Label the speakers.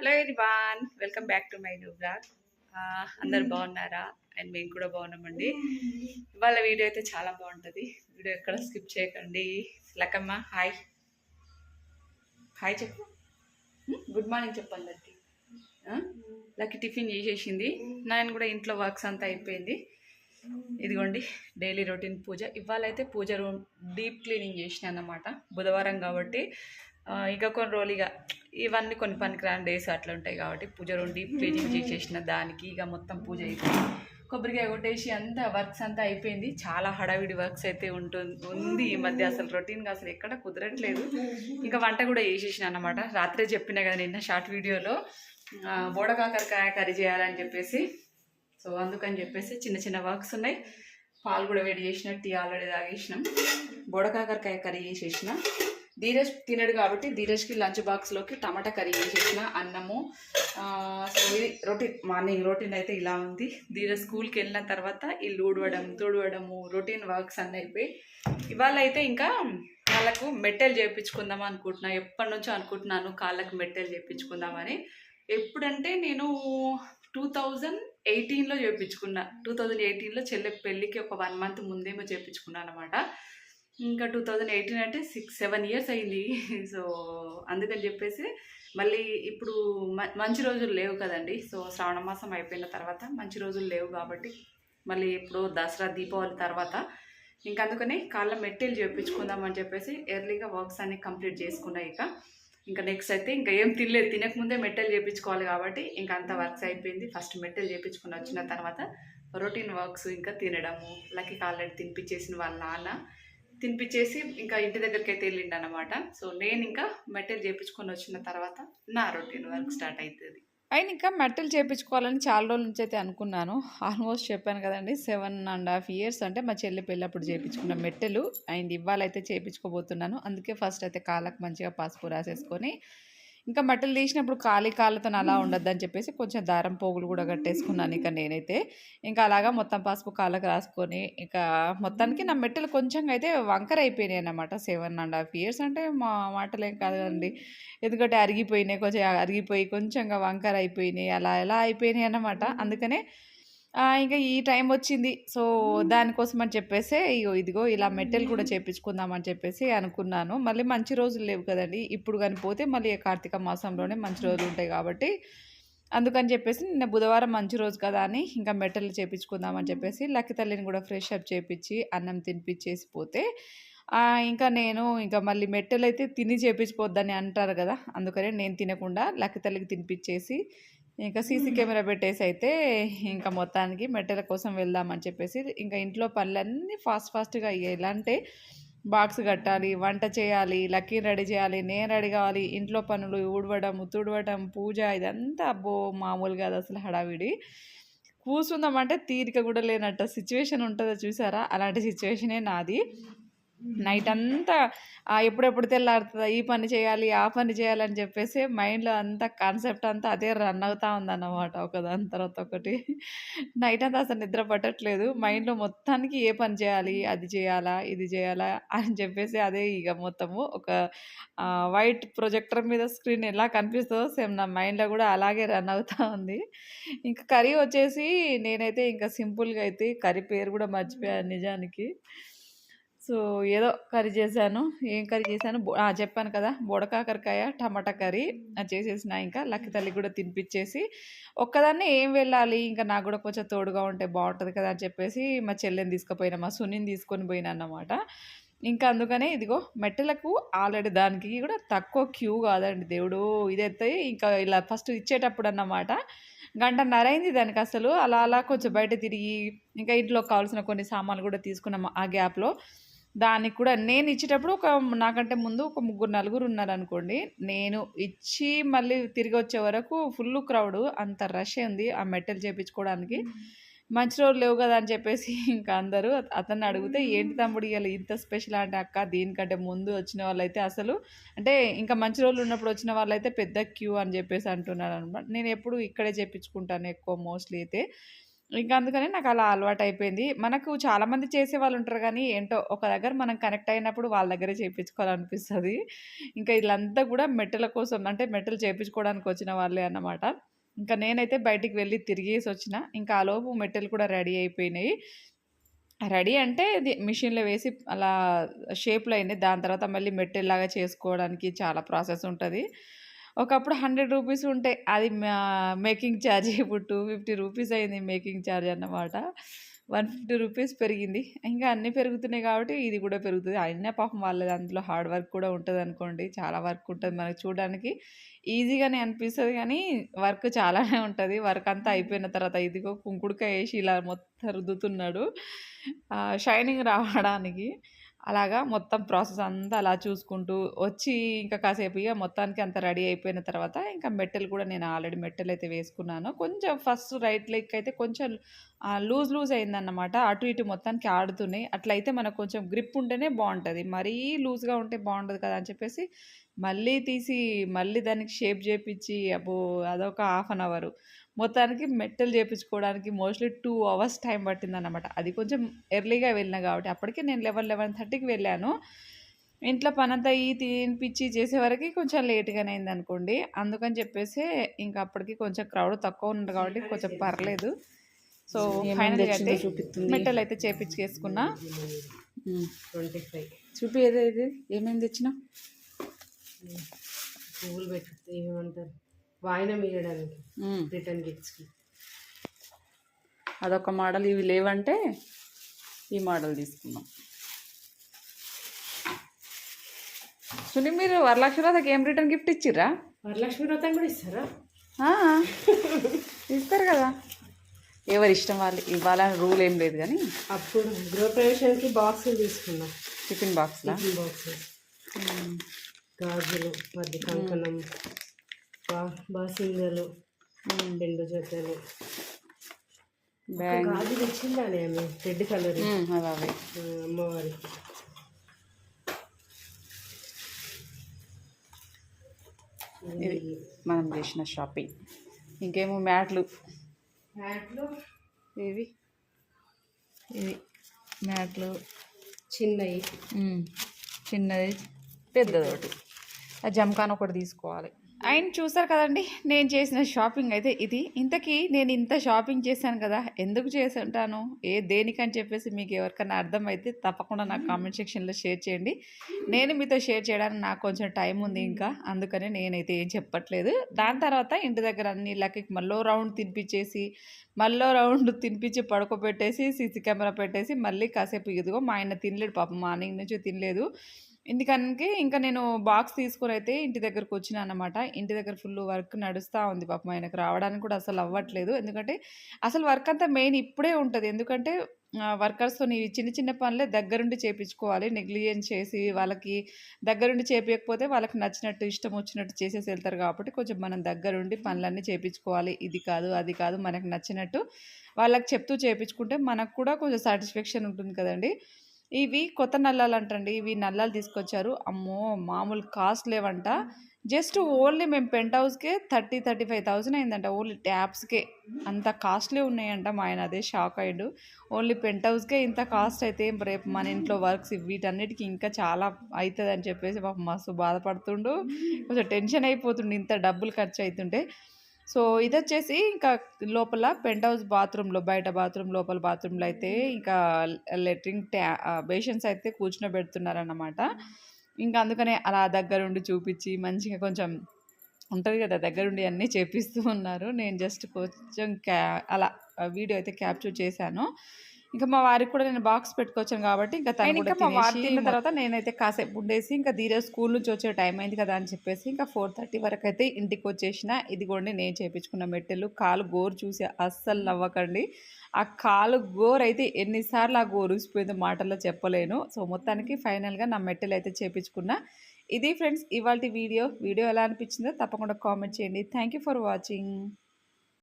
Speaker 1: Hello everyone welcome back to my new blog అందరు బాగున్నారా? And మేము కూడా బాగున్నామండి. ఇవాళ వీడియో అయితే చాలా బాగుంటుంది. వీడియో ఎక్కడ స్కిప్ చేయకండి. లకమ్మ హాయ్. హాయ్ చెప్పు. గుడ్ మార్నింగ్ చెప్పు అందరికి లక్కి. టిఫిన్ చేసేసింది. నేను కూడా ఇంట్లో వర్క్స్ అంతా అయిపోయింది. ఇదిగోండి డైలీ రొటీన్ పూజ. ఇవాళ అయితే పూజ రూమ్ డీప్ క్లీనింగ్ చేసిన అన్నమాట బుధవారం కాబట్టి ఇక కొన్ని రోజులు ఇక ఇవన్నీ కొన్ని పనికిరాని డేస్ అట్లా ఉంటాయి కాబట్టి పూజ రూమ్ డీప్ క్లీనింగ్ చేసేసిన దానికి ఇక మొత్తం పూజ అయిపోయింది. కొబ్బరికాయ కొట్టేసి అంతా వర్క్స్ అంతా అయిపోయింది. చాలా హడావిడి వర్క్స్ అయితే ఉంటుంది ఉంది ఈ మధ్య అసలు రొటీన్గా అసలు ఎక్కడ కుదరట్లేదు. ఇంకా వంట కూడా చేసేసిన అనమాట రాత్రే చెప్పిన కదా నిన్న షార్ట్ వీడియోలో బోడకాకరకాయ కర్రీ చేయాలని చెప్పేసి. సో అందుకని చెప్పేసి చిన్న చిన్న వర్క్స్ ఉన్నాయి. పాలు కూడా వేడి చేసిన టీ ఆల్రెడీ తాగేసినాం. బోడకాకరకాయ కర్రీ చేసేసిన. ధీరజ్ తినడు కాబట్టి ధీరజ్కి లంచ్ బాక్స్లోకి టమాటా కర్రీ చేసిన అన్నము. సో ఇది రొటీన్ మార్నింగ్ రొటీన్ అయితే ఇలా ఉంది. ధీరజ్ స్కూల్కి వెళ్ళిన తర్వాత ఇల్లు ఊడవడం తుడవడము రొటీన్ వర్క్స్ అన్నీ అయిపోయి ఇవాళ అయితే ఇంకా వాళ్ళకు మెట్టెలు చేయించుకుందాం అనుకుంటున్నా. ఎప్పటి నుంచో అనుకుంటున్నాను కాళ్ళకు మెట్టెలు చేయించుకుందామని ఎప్పుడంటే నేను టూ థౌజండ్ ఎయిటీన్లో చేయించుకున్నా టూ థౌజండ్ ఎయిటీన్లో చెల్లె పెళ్ళికి ఒక వన్ మంత్ ముందేమో చేయించుకున్నాను అనమాట ఇంకా టూ థౌజండ్ ఎయిటీన్ అంటే సిక్స్ సెవెన్ ఇయర్స్ అయింది. సో అందుకని చెప్పేసి మళ్ళీ ఇప్పుడు మ- మంచి రోజులు లేవు కదండి. సో శ్రావణ మాసం అయిపోయిన తర్వాత మంచి రోజులు లేవు కాబట్టి మళ్ళీ ఇప్పుడు దసరా దీపావళి తర్వాత ఇంకా అందుకని కాళ్ళ మెట్టెలు చేపించుకుందామని చెప్పేసి ఎర్లీగా వర్క్స్ అన్ని కంప్లీట్ చేసుకున్నా ఇక. ఇంకా నెక్స్ట్ అయితే ఇంకా ఏం తినలేదు. తినకముందే మెట్టెలు చేయించుకోవాలి కాబట్టి ఇంకా అంత వర్క్స్ అయిపోయింది. ఫస్ట్ మెట్టెలు చేయించుకుని వచ్చిన తర్వాత రొటీన్ వర్క్స్ ఇంకా తినడము లక్కీ ఆల్రెడీ తినిపించేసిన వాళ్ళ నాన్న తినిపించేసి ఇంకా ఇంటి దగ్గరికి అయితే వెళ్ళిండు అనమాట సో నేను ఇంకా మెట్టెలు చేయించుకొని వచ్చిన తర్వాత నా రొటీన్ వర్క్ స్టార్ట్ అవుతుంది అయినా ఇంకా మెట్టలు చేయించుకోవాలని చాలా రోజుల నుంచి అయితే అనుకున్నాను. ఆల్మోస్ట్ చెప్పాను కదండి సెవెన్ అండ్ హాఫ్ ఇయర్స్ అంటే మా చెల్లి పెళ్ళప్పుడు చేయించుకున్న మెట్టెలు అండ్ ఇవాళైతే చేయించుకోబోతున్నాను అందుకే ఫస్ట్ అయితే కాళ్ళకు మంచిగా పసుపు రాసేసుకొని ఇంకా బట్టలు తీసినప్పుడు ఖాళీ కాళ్ళతో అలా ఉండొద్దని చెప్పేసి కొంచెం దారం పోగులు కూడా కట్టేసుకున్నాను ఇక నేనైతే. ఇంకా అలాగా మొత్తం పసుపు కాళ్ళకు రాసుకొని ఇక మొత్తానికి నా మెట్టలు కొంచెం అయితే వంకర అయిపోయినాయి అన్నమాట. సెవెన్ అండ్ హాఫ్ ఇయర్స్ అంటే మా మాటలేం కాదండి ఎందుకంటే అరిగిపోయినాయి కొంచెం అరిగిపోయి కొంచెంగా వంకర అయిపోయినాయి అలా ఎలా అయిపోయినాయి అన్నమాట. అందుకనే ఇంకా ఈ టైం వచ్చింది. సో దానికోసం అని చెప్పేసి ఇగో ఇదిగో ఇలా మెట్టెలు కూడా చేపించుకుందాం అని చెప్పేసి అనుకున్నాను. మళ్ళీ మంచి రోజులు లేవు కదండి. ఇప్పుడు కానీ పోతే మళ్ళీ కార్తీక మాసంలోనే మంచి రోజులు ఉంటాయి కాబట్టి అందుకని చెప్పేసి నిన్న బుధవారం మంచి రోజు కదా అని ఇంకా మెట్టలు చేపించుకుందామని చెప్పేసి లక్కి తల్లిని కూడా ఫ్రెష్ అప్ చేపించి అన్నం తినిపించేసి పోతే ఇంకా నేను ఇంకా మళ్ళీ మెట్టెలు అయితే తిని చేపించిపోద్దని అంటారు కదా. అందుకనే నేను తినకుండా లక్కి తల్లికి తినిపించేసి ఇంకా సీసీ కెమెరా పెట్టేసి అయితే ఇంకా మొత్తానికి మెట్టెల కోసం వెళ్దామని చెప్పేసి ఇంకా ఇంట్లో పనులన్నీ ఫాస్ట్ ఫాస్ట్గా అయ్యాయి. ఎలా అంటే బాక్స్ కట్టాలి వంట చేయాలి లక్కీ రెడీ చేయాలి నేను రెడీ కావాలి ఇంట్లో పనులు ఊడవడం తుడవడం పూజ ఇదంతా అబ్బో మామూలు కాదు అసలు హడావిడి. కూర్చుందామంటే తీరిక కూడా లేనట్టు సిచ్యువేషన్ ఉంటుందో చూసారా? అలాంటి సిచ్యువేషనే నాది. నైట్ అంతా ఎప్పుడెప్పుడు తెల్లారుతుందా ఈ పని చేయాలి ఆ పని చేయాలని చెప్పేసి మైండ్లో అంతా కాన్సెప్ట్ అంతా అదే రన్ అవుతా ఉందన్నమాట ఒకదాని తర్వాత ఒకటి. నైట్ అంతా అసలు నిద్ర పట్టట్లేదు. మైండ్లో మొత్తానికి ఏ పని చేయాలి అది చేయాలా ఇది చేయాలా అని చెప్పేసి అదే ఇక మొత్తము ఒక వైట్ ప్రొజెక్టర్ మీద స్క్రీన్ ఎలా కనిపిస్తుందో సేమ్ నా మైండ్లో కూడా అలాగే రన్ అవుతా ఉంది. ఇంకా కర్రీ వచ్చేసి నేనైతే ఇంకా సింపుల్గా అయితే కర్రీ పేరు కూడా మర్చిపోయాను నిజానికి. సో ఏదో కర్రీ చేశాను. ఏం కర్రీ చేశాను? చెప్పాను కదా. బొడకాకరకాయ టమాటా కర్రీ. అది చేసేసిన ఇంకా లక్కి తల్లి కూడా తినిపించేసి ఒక్కదాన్నే ఏం వెళ్ళాలి? ఇంకా నాకు కూడా కొంచెం తోడుగా ఉంటే బాగుంటుంది కదా అని చెప్పేసి మా చెల్లెని తీసుకుపోయినా మా సునీని తీసుకొని పోయినా అన్నమాట. ఇంకా అందుకనే ఇదిగో మెట్టలకు ఆల్రెడీ దానికి కూడా తక్కువ క్యూ కాదండి. దేవుడు ఇదైతే ఇంకా ఇలా ఫస్ట్ ఇచ్చేటప్పుడు అన్నమాట. గంటన్నర అయింది దానికి అసలు. అలా అలా కొంచెం బయట తిరిగి ఇంకా ఇంట్లో కావాల్సిన కొన్ని సామాన్లు కూడా తీసుకున్నాము ఆ గ్యాప్లో. దానికి కూడా నేను ఇచ్చేటప్పుడు ఒక నాకంటే ముందు ఒక ముగ్గురు నలుగురు ఉన్నారనుకోండి నేను ఇచ్చి మళ్ళీ తిరిగి వచ్చే వరకు ఫుల్ క్రౌడ్ అంత రష్ ఉంది ఆ మెట్టెలు చేపించుకోవడానికి. మంచి రోజులు లేవు కదా అని చెప్పేసి ఇంకా అందరూ అతన్ని అడిగితే ఏంటి తమ్ముడు ఇవాళ ఇంత స్పెషల్ అంటే అక్క దీనికంటే ముందు వచ్చిన వాళ్ళైతే అసలు అంటే ఇంకా మంచి రోజులు ఉన్నప్పుడు వచ్చిన వాళ్ళైతే పెద్ద క్యూ అని చెప్పేసి అంటున్నారు అనమాట నేను ఎప్పుడు ఇక్కడే చేపించుకుంటాను ఎక్కువ మోస్ట్లీ అయితే. ఇంకా అందుకని నాకు అలా అలవాటు అయిపోయింది మనకు చాలామంది చేసే వాళ్ళు ఉంటారు కానీ ఏంటో ఒక దగ్గర మనం కనెక్ట్ అయినప్పుడు వాళ్ళ దగ్గరే చేయించుకోవాలనిపిస్తుంది ఇంకా వీళ్ళంతా కూడా మెట్టల కోసం అంటే మెట్టలు చేయించుకోవడానికి వచ్చిన వాళ్ళే అన్నమాట. ఇంకా నేనైతే బయటికి వెళ్ళి తిరిగేసి వచ్చిన. ఇంకా ఆ లోపు మెట్టెలు కూడా రెడీ అయిపోయినాయి. రెడీ అంటే ఇది మిషన్లో వేసి అలా షేప్లో అయినాయి దాని తర్వాత మళ్ళీ మెట్టెల్లాగా చేసుకోవడానికి చాలా ప్రాసెస్ ఉంటుంది. ఒకప్పుడు హండ్రెడ్ రూపీస్ ఉంటే అది మేకింగ్ ఛార్జ్ ఇప్పుడు టూ ఫిఫ్టీ రూపీస్ అయింది మేకింగ్ ఛార్జ్ అన్నమాట. వన్ ఫిఫ్టీ రూపీస్ పెరిగింది. ఇంకా అన్నీ పెరుగుతున్నాయి కాబట్టి ఇది కూడా పెరుగుతుంది. అయినా పాపం వాళ్ళది అందులో హార్డ్ వర్క్ కూడా ఉంటుంది అనుకోండి. చాలా వర్క్ ఉంటుంది మనకి చూడడానికి. ఈజీగానే అనిపిస్తుంది కానీ వర్క్ చాలానే ఉంటుంది. వర్క్ అంతా అయిపోయిన తర్వాత ఇదిగో కుంకుడుకాయ వేసి ఇలా మొత్తం రుద్దుతున్నాడు. షైనింగ్ రావడానికి. అలాగా మొత్తం ప్రాసెస్ అంతా అలా చూసుకుంటూ వచ్చి ఇంకా కాసేపు ఇక మొత్తానికి అంత రెడీ అయిపోయిన తర్వాత ఇంకా మెట్టెలు కూడా నేను ఆల్రెడీ మెట్టెలు అయితే వేసుకున్నాను. కొంచెం ఫస్ట్ రైట్ లెగ్ అయితే కొంచెం లూజ్ లూజ్ అయిందన్నమాట. అటు ఇటు మొత్తానికి ఆడుతున్నాయి. అట్లయితే మనకు కొంచెం గ్రిప్ ఉంటేనే బాగుంటుంది. మరీ లూజ్గా ఉంటే బాగుంటుంది కదా అని చెప్పేసి మళ్ళీ తీసి మళ్ళీ దానికి షేప్ చేపించి అబ్బో అదొక హాఫ్ అన్ అవర్. మొత్తానికి మెట్టలు చేపించుకోవడానికి మోస్ట్లీ టూ అవర్స్ టైం పట్టిందన్నమాట. అది కొంచెం ఎర్లీగా వెళ్ళిన కాబట్టి అప్పటికే నేను లెవెన్ లెవెన్ థర్టీకి వెళ్ళాను. ఇంట్లో పనంతా ఈ తినిపించి చేసే వరకు కొంచెం లేట్గానే అయింది అనుకోండి అందుకని చెప్పేసి ఇంకా అప్పటికి కొంచెం క్రౌడ్ తక్కువ ఉంది కాబట్టి కొంచెం పర్లేదు. సో ఫైనల్గా అయితే మెట్టలు అయితే చేపించేసుకున్నా.
Speaker 2: ట్వంటీ ఫైవ్
Speaker 1: చూపి ఏదో ఇది ఏమేమి తెచ్చినా
Speaker 2: పువ్వులు పెట్టు ఏమంటారు వాయినం ఇవ్వడానికి రిటర్న్ గిఫ్ట్స్కి.
Speaker 1: అదొక మోడల్ ఇవి లేవంటే ఈ మోడల్ తీసుకున్నాం సునీ మీరు వరలక్ష్మి రాతకి ఏం రిటర్న్ గిఫ్ట్ ఇచ్చిర్రా?
Speaker 2: వరలక్ష్మి వ్రతం కూడా ఇస్తారా?
Speaker 1: ఇస్తారు కదా. ఎవరి ఇష్టం వాళ్ళు ఇవ్వాలని రూల్ ఏం లేదు కానీ.
Speaker 2: అప్పుడు గృహప్రవేశానికి బాక్సులు తీసుకున్నాం.
Speaker 1: టిఫిన్ బాక్స్లా?
Speaker 2: టిఫిన్ బాక్సులు. గాజులు మధ్య కంకణం బాసింగలు రెండు జతలు. గాజు తెచ్చిందానే ఆమె రెడ్ కలర్.
Speaker 1: అవే.
Speaker 2: అమ్మవారికి
Speaker 1: ఇది మనం చేసిన షాపింగ్. ఇంకేమో మ్యాట్లు.
Speaker 2: హ్యాట్లు
Speaker 1: ఇవి. ఇవి. మ్యాట్లు.
Speaker 2: చిన్నవి
Speaker 1: చిన్నది పెద్దది ఒకటి. ఆ జమకాన్ ఒకటి తీసుకోవాలి. ఆయన చూసారు కదండి నేను చేసిన షాపింగ్ అయితే ఇది. ఇంతకీ నేను ఇంత షాపింగ్ చేశాను కదా ఎందుకు చేసి ఉంటాను ఏ దేనికని చెప్పేసి మీకు ఎవరికైనా అర్థమైతే తప్పకుండా నాకు కామెంట్ సెక్షన్లో షేర్ చేయండి. నేను మీతో షేర్ చేయడానికి నాకు కొంచెం టైం ఉంది ఇంకా అందుకని నేనైతే ఏం చెప్పట్లేదు. దాని తర్వాత ఇంటి దగ్గర అన్ని లక్కకి మళ్ళీ రౌండ్ తినిపించేసి మళ్ళీ రౌండ్ తినిపించి పడుకోబెట్టేసి సీసీ కెమెరా పెట్టేసి మళ్ళీ కాసేపు ఇదిగో మా ఆయన తినలేడు పాపం మార్నింగ్ నుంచి తినలేదు. ఎందుకనికి ఇంకా నేను బాక్స్ తీసుకుని అయితే ఇంటి దగ్గరకు వచ్చినా అనమాట ఇంటి దగ్గర ఫుల్ వర్క్ నడుస్తూ ఉంది పాపం ఆయనకు రావడానికి కూడా అసలు అవ్వట్లేదు. ఎందుకంటే అసలు వర్క్ అంతా మెయిన్ ఇప్పుడే ఉంటుంది. ఎందుకంటే వర్కర్స్తో చిన్న చిన్న పనులే దగ్గరుండి చేపించుకోవాలి. నెగ్లిజెన్స్ చేసి వాళ్ళకి దగ్గరుండి చేపించకపోతే వాళ్ళకి నచ్చినట్టు ఇష్టం వచ్చినట్టు చేసేసి వెళ్తారు కాబట్టి కొంచెం మనం దగ్గరుండి పనులన్నీ చేపించుకోవాలి. ఇది కాదు అది కాదు మనకు నచ్చినట్టు వాళ్ళకి చెప్తూ చేపించుకుంటే మనకు కూడా కొంచెం సాటిస్ఫాక్షన్ ఉంటుంది కదండి. ఇవి కొత్త నల్లాలు అంటండి ఇవి నల్లాలు తీసుకొచ్చారు. అమ్మో! మామూలు కాస్ట్ లేవంట. జస్ట్ ఓన్లీ మేము పెంట్ హౌస్కే థర్టీ థర్టీ ఫైవ్ థౌసండ్ అయిందంట. ఓన్లీ ట్యాప్స్కే. అంత కాస్ట్లీ ఉన్నాయంట మా ఆయన. అదే షాక్ అయ్యాడు. ఓన్లీ పెంట్ హౌస్కే ఇంత కాస్ట్ అయితే రేపు మన ఇంట్లో వర్క్స్ వీటన్నిటికీ ఇంకా చాలా అవుతుంది అని చెప్పేసి పాపం మస్తు బాధపడుతుండు. కొంచెం టెన్షన్ అయిపోతుండు. ఇంత డబ్బులు ఖర్చు అవుతుంటే సో ఇది వచ్చేసి ఇంకా లోపల పెంట్ హౌస్ బాత్రూంలో బయట బాత్రూమ్ లోపల బాత్రూంలో అయితే ఇంకా లెట్రిన్ ట్యా బేషన్స్ అయితే కూర్చునబెడుతున్నారన్నమాట ఇంకా అందుకనే అలా దగ్గరుండి చూపించి మంచిగా కొంచెం ఉంటుంది కదా దగ్గరుండి అన్నీ చేపిస్తూ ఉన్నారు. నేను జస్ట్ కొంచెం క్యా అలా వీడియో అయితే క్యాప్చర్ చేశాను. ఇంకా మా వారికి కూడా నేను బాక్స్ పెట్టుకొచ్చాను కాబట్టి ఇంకా తను కూడా మా వారు తిన్న తర్వాత నేనైతే కాసేపు ఉండేసి ఇంకా ధీరే స్కూల్ నుంచి వచ్చే టైం అయింది కదా అని చెప్పేసి ఇంకా ఫోర్ థర్టీ వరకు అయితే ఇంటికి వచ్చేసిన. ఇదిగోండి నేను చేపించుకున్న మెట్టెలు. కాలు గోరు చూసి అస్సలు నవ్వకండి. ఆ కాలు గోరు అయితే ఎన్నిసార్లు ఆ గోరు ఊసిపోయిందో మాటల్లో చెప్పలేను. సో మొత్తానికి ఫైనల్గా నా మెట్టెలు అయితే చేపించుకున్నా. ఇది ఫ్రెండ్స్ ఇవాళ వీడియో. వీడియో ఎలా అనిపించిందో తప్పకుండా కామెంట్ చేయండి. Thank you for watching.